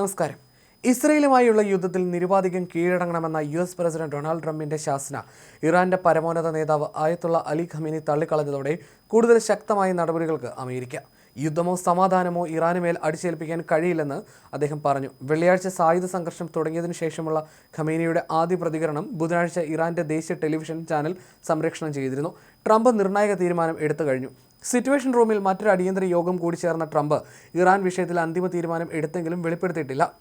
നമസ്കാരം. ഇസ്രയേലുമായുള്ള യുദ്ധത്തിൽ നിരുപാധികം കീഴടങ്ങണമെന്ന യു എസ് പ്രസിഡന്റ് ഡൊണാൾഡ് ട്രംപിന്റെ ശാസന ഇറാന്റെ പരമോന്നത നേതാവ് ആയത്തുള്ള അലി ഖമീനി തള്ളിക്കളഞ്ഞതോടെ കൂടുതൽ ശക്തമായ നടപടികൾക്ക് അമേരിക്ക യുദ്ധമോ സമാധാനമോ ഇറാനുമേൽ അടിച്ചേൽപ്പിക്കാൻ കഴിയില്ലെന്ന് അദ്ദേഹം പറഞ്ഞു. വെള്ളിയാഴ്ച സായുധ സംഘർഷം തുടങ്ങിയതിനു ശേഷമുള്ള ഖമീനിയുടെ ആദ്യ പ്രതികരണം ബുധനാഴ്ച ഇറാന്റെ ദേശീയ ടെലിവിഷൻ ചാനൽ സംപ്രേഷണം ചെയ്തിരുന്നു. ട്രംപ് നിർണായക തീരുമാനം എടുത്തു കഴിഞ്ഞു. സിറ്റുവേഷൻ റൂമിൽ മറ്റൊരു അടിയന്തര യോഗം കൂടി ചേർന്ന ട്രംപ് ഇറാൻ വിഷയത്തിൽ അന്തിമ തീരുമാനം എടുത്തെങ്കിലും വെളിപ്പെടുത്തിയിട്ടില്ല.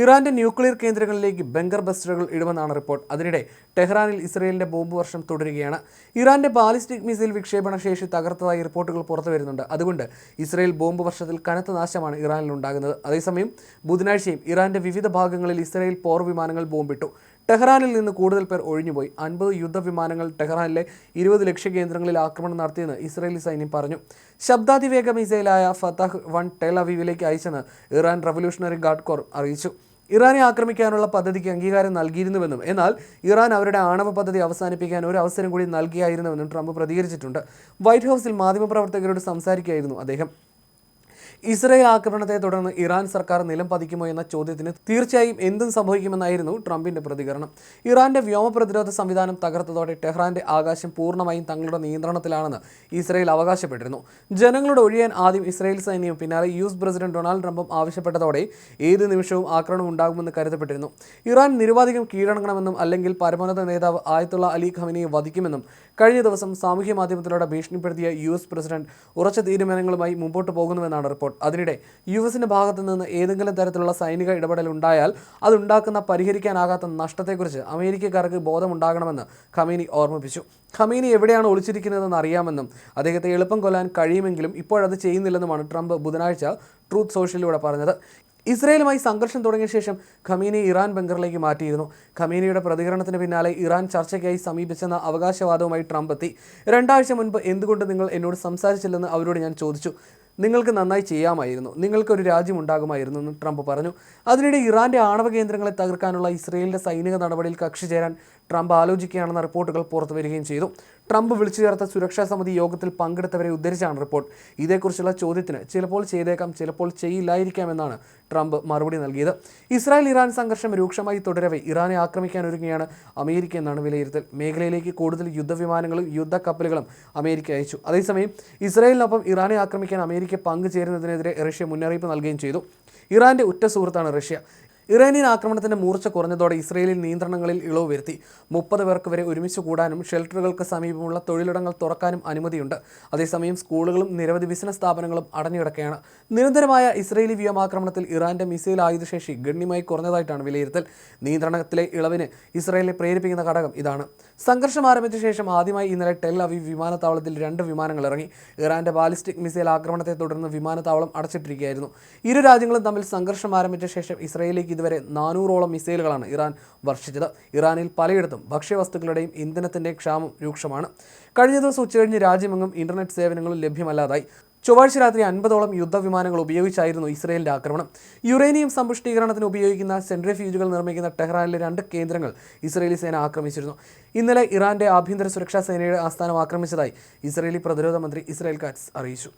ഇറാന്റെ ന്യൂക്ലിയർ കേന്ദ്രങ്ങളിലേക്ക് ബങ്കർ ബസ്റ്ററുകൾ ഇടുമെന്നാണ് റിപ്പോർട്ട്. അതിനിടെ ടെഹ്റാനിൽ ഇസ്രയേലിന്റെ ബോംബ് വർഷം തുടരുകയാണ്. ഇറാന്റെ ബാലിസ്റ്റിക് മിസൈൽ വിക്ഷേപണ ശേഷി തകർത്തതായി റിപ്പോർട്ടുകൾ പുറത്തു വരുന്നുണ്ട്. അതുകൊണ്ട് ഇസ്രയേൽ ബോംബ് വർഷത്തിൽ കനത്ത നാശമാണ് ഇറാനിൽ ഉണ്ടാകുന്നത് അതേസമയം ബുധനാഴ്ചയും ഇറാന്റെ വിവിധ ഭാഗങ്ങളിൽ ഇസ്രയേൽ പോർ വിമാനങ്ങൾ ബോംബിട്ടു. ടെഹ്റാനിൽ നിന്ന് കൂടുതൽ പേർ ഒഴിഞ്ഞുപോയി. അൻപത് യുദ്ധവിമാനങ്ങൾ ടെഹ്റാനിലെ ഇരുപത് ലക്ഷ്യകേന്ദ്രങ്ങളിൽ ആക്രമണം നടത്തിയെന്ന് ഇസ്രയേലി സൈന്യം പറഞ്ഞു. ശബ്ദാതിവേഗ മിസൈലായ ഫതഹ് വൺ ടെൽ അവീവിലേക്ക് അയച്ചെന്ന് ഇറാൻ റവല്യൂഷണറി ഗാർഡ് കോർ അറിയിച്ചു. ഇറാനെ ആക്രമിക്കാനുള്ള പദ്ധതിക്ക് അംഗീകാരം നൽകിയിരുന്നുവെന്നും എന്നാൽ ഇറാൻ അവരുടെ ആണവ പദ്ധതി അവസാനിപ്പിക്കാൻ ഒരു അവസരം കൂടി നൽകിയായിരുന്നുവെന്നും ട്രംപ് പ്രതികരിച്ചിട്ടുണ്ട്. വൈറ്റ് ഹൗസിൽ മാധ്യമപ്രവർത്തകരോട് സംസാരിക്കുകയായിരുന്നു അദ്ദേഹം. ഇസ്രയേൽ ആക്രമണത്തെ തുടർന്ന് ഇറാൻ സർക്കാർ നിലം പതിക്കുമോ എന്ന ചോദ്യത്തിന് തീർച്ചയായും എന്തും സംഭവിക്കുമെന്നായിരുന്നു ട്രംപിന്റെ പ്രതികരണം. ഇറാന്റെ വ്യോമ പ്രതിരോധ സംവിധാനം തകർത്തതോടെ ടെഹ്റാന്റെ ആകാശം പൂർണമായും തങ്ങളുടെ നിയന്ത്രണത്തിലാണെന്ന് ഇസ്രയേൽ അവകാശപ്പെട്ടിരുന്നു. ജനങ്ങളോട് ഒഴിയാൻ ആദ്യം ഇസ്രയേൽ സൈന്യവും പിന്നാലെ യു എസ് പ്രസിഡന്റ് ഡൊണാൾഡ് ട്രംപും ആവശ്യപ്പെട്ടതോടെ ഏത് നിമിഷവും ആക്രമണം ഉണ്ടാകുമെന്ന് കരുതപ്പെട്ടിരുന്നു. ഇറാൻ നിരവധികം കീഴടങ്ങണമെന്നും അല്ലെങ്കിൽ പരമോന്നത നേതാവ് ആയത്തുള്ള അലി ഖമിനിയെ വധിക്കുമെന്നും കഴിഞ്ഞ ദിവസം സാമൂഹ്യ മാധ്യമത്തിലൂടെ ഭീഷണിപ്പെടുത്തിയ യു എസ് പ്രസിഡന്റ് ഉറച്ച തീരുമാനങ്ങളുമായി മുമ്പോട്ട് പോകുന്നുവെന്നാണ് റിപ്പോർട്ട്. അതിനിടെ യു എസിന്റെ ഭാഗത്തു നിന്ന് ഏതെങ്കിലും തരത്തിലുള്ള സൈനിക ഇടപെടൽ ഉണ്ടായാൽ അതുണ്ടാക്കുന്ന പരിഹരിക്കാനാകാത്ത നഷ്ടത്തെക്കുറിച്ച് അമേരിക്കക്കാർക്ക് ബോധമുണ്ടാകണമെന്ന് ഖമീനി ഓർമ്മിപ്പിച്ചു. ഖമീനി എവിടെയാണ് ഒളിച്ചിരിക്കുന്നതെന്ന് അറിയാമെന്നും അദ്ദേഹത്തെ എളുപ്പം കൊല്ലാൻ കഴിയുമെങ്കിലും ഇപ്പോഴത് ചെയ്യുന്നില്ലെന്നുമാണ് ട്രംപ് ബുധനാഴ്ച ട്രൂത്ത് സോഷ്യലിലൂടെ പറഞ്ഞത്. ഇസ്രയേലുമായി സംഘർഷം തുടങ്ങിയ ശേഷം ഖമീനി ഇറാൻ ബങ്കറിലേക്ക് മാറ്റിയിരുന്നു. ഖമീനിയുടെ പ്രതികരണത്തിന് പിന്നാലെ ഇറാൻ ചർച്ചയ്ക്കായി സമീപിച്ചെന്ന അവകാശവാദവുമായി ട്രംപ് എത്തി. രണ്ടാഴ്ച മുൻപ് എന്തുകൊണ്ട് നിങ്ങൾ എന്നോട് സംസാരിച്ചില്ലെന്ന് അവരോട് ഞാൻ ചോദിച്ചു. നിങ്ങൾക്ക് നന്നായി ചെയ്യാമായിരുന്നു നിങ്ങൾക്കൊരു രാജ്യം ഉണ്ടാകുമായിരുന്നു എന്ന് ട്രംപ് പറഞ്ഞു. അതിനിടെ ഇറാന്റെ ആണവ കേന്ദ്രങ്ങളെ തകർക്കാനുള്ള ഇസ്രയേലിന്റെ സൈനിക നടപടിയിൽ കക്ഷി ചേരാൻ ട്രംപ് ആലോചിക്കുകയാണെന്ന റിപ്പോർട്ടുകൾ പുറത്തു വരികയും ചെയ്തു. ട്രംപ് വിളിച്ചു ചേർത്ത സുരക്ഷാ സമിതി യോഗത്തിൽ പങ്കെടുത്തവരെ ഉദ്ധരിച്ചാണ് റിപ്പോർട്ട്. ഇതേക്കുറിച്ചുള്ള ചോദ്യത്തിന് ചിലപ്പോൾ ചെയ്തേക്കാം ചിലപ്പോൾ ചെയ്യില്ലായിരിക്കാം എന്നാണ് ട്രംപ് മറുപടി നൽകിയത്. ഇസ്രായേൽ ഇറാൻ സംഘർഷം രൂക്ഷമായി തുടരവെ ഇറാനെ ആക്രമിക്കാൻ ഒരുങ്ങിയാണ് അമേരിക്ക എന്നാണ് വിലയിരുത്തൽ. മേഖലയിലേക്ക് കൂടുതൽ യുദ്ധവിമാനങ്ങളും യുദ്ധക്കപ്പലുകളും അമേരിക്ക അയച്ചു. അതേസമയം ഇസ്രായേലിനൊപ്പം ഇറാനെ ആക്രമിക്കാൻ അമേരിക്ക പങ്കുചേരുന്നതിനെതിരെ റഷ്യ മുന്നറിയിപ്പ് നൽകുകയും ചെയ്തു. ഇറാന്റെ ഉറ്റ സുഹൃത്താണ് റഷ്യ. ഇറാനിയൻ ആക്രമണത്തിന്റെ മൂർച്ച കുറഞ്ഞതോടെ ഇസ്രയേലിൽ നിയന്ത്രണങ്ങളിൽ ഇളവ് വരുത്തി. മുപ്പത് പേർക്ക് വരെ ഒരുമിച്ച് കൂടാനും ഷെൽട്ടറുകൾക്ക് സമീപമുള്ള തൊഴിലിടങ്ങൾ തുറക്കാനും അനുമതിയുണ്ട്. അതേസമയം സ്കൂളുകളും നിരവധി ബിസിനസ് സ്ഥാപനങ്ങളും അടഞ്ഞുകിടക്കുകയാണ്. നിരന്തരമായ ഇസ്രയേലി വ്യോമാക്രമണത്തിൽ ഇറാന്റെ മിസൈൽ ആയുധശേഷി ഗണ്യമായി കുറഞ്ഞതായിട്ടാണ് വിലയിരുത്തൽ. നിയന്ത്രണത്തിലെ ഇളവിന് ഇസ്രയേലിനെ പ്രേരിപ്പിക്കുന്ന ഘടകം ഇതാണ്. സംഘർഷം ആരംഭിച്ച ശേഷം ആദ്യമായി ഇന്നലെ ടെൽ അവി വിമാനത്താവളത്തിൽ രണ്ട് വിമാനങ്ങൾ ഇറങ്ങി. ഇറാന്റെ ബാലിസ്റ്റിക് മിസൈൽ ആക്രമണത്തെ തുടർന്ന് വിമാനത്താവളം അടച്ചിട്ടിരിക്കുകയായിരുന്നു. ഇരു രാജ്യങ്ങളും തമ്മിൽ സംഘർഷം ആരംഭിച്ച ശേഷം ഇസ്രയേലിലേക്ക് ഇതുവരെ നാനൂറോളം മിസൈലുകളാണ് ഇറാൻ വർഷിച്ചത്. ഇറാനിൽ പലയിടത്തും ഭക്ഷ്യവസ്തുക്കളുടെയും ഇന്ധനത്തിന്റെ ക്ഷാമം രൂക്ഷമാണ്. കഴിഞ്ഞ ദിവസം ഉച്ചകഴിഞ്ഞ് രാജ്യമെങ്ങും ഇന്റർനെറ്റ് സേവനങ്ങളും ലഭ്യമല്ലാതായി. ചൊവ്വാഴ്ച രാത്രി അൻപതോളം യുദ്ധവിമാനങ്ങൾ ഉപയോഗിച്ചായിരുന്നു ഇസ്രയേലിന്റെ ആക്രമണം. യുറേനിയം സമ്പുഷ്ടീകരണത്തിന് ഉപയോഗിക്കുന്ന സെൻട്രിഫ്യൂജുകൾ നിർമ്മിക്കുന്ന ടെഹ്റാനിലെ രണ്ട് കേന്ദ്രങ്ങൾ ഇസ്രയേലി സേന ആക്രമിച്ചിരുന്നു. ഇന്നലെ ഇറാന്റെ ആഭ്യന്തര സുരക്ഷാ സേനയുടെ ആസ്ഥാനം ആക്രമിച്ചതായി ഇസ്രയേലി പ്രതിരോധ മന്ത്രി ഇസ്രയേൽ കാറ്റ്സ് അറിയിച്ചു.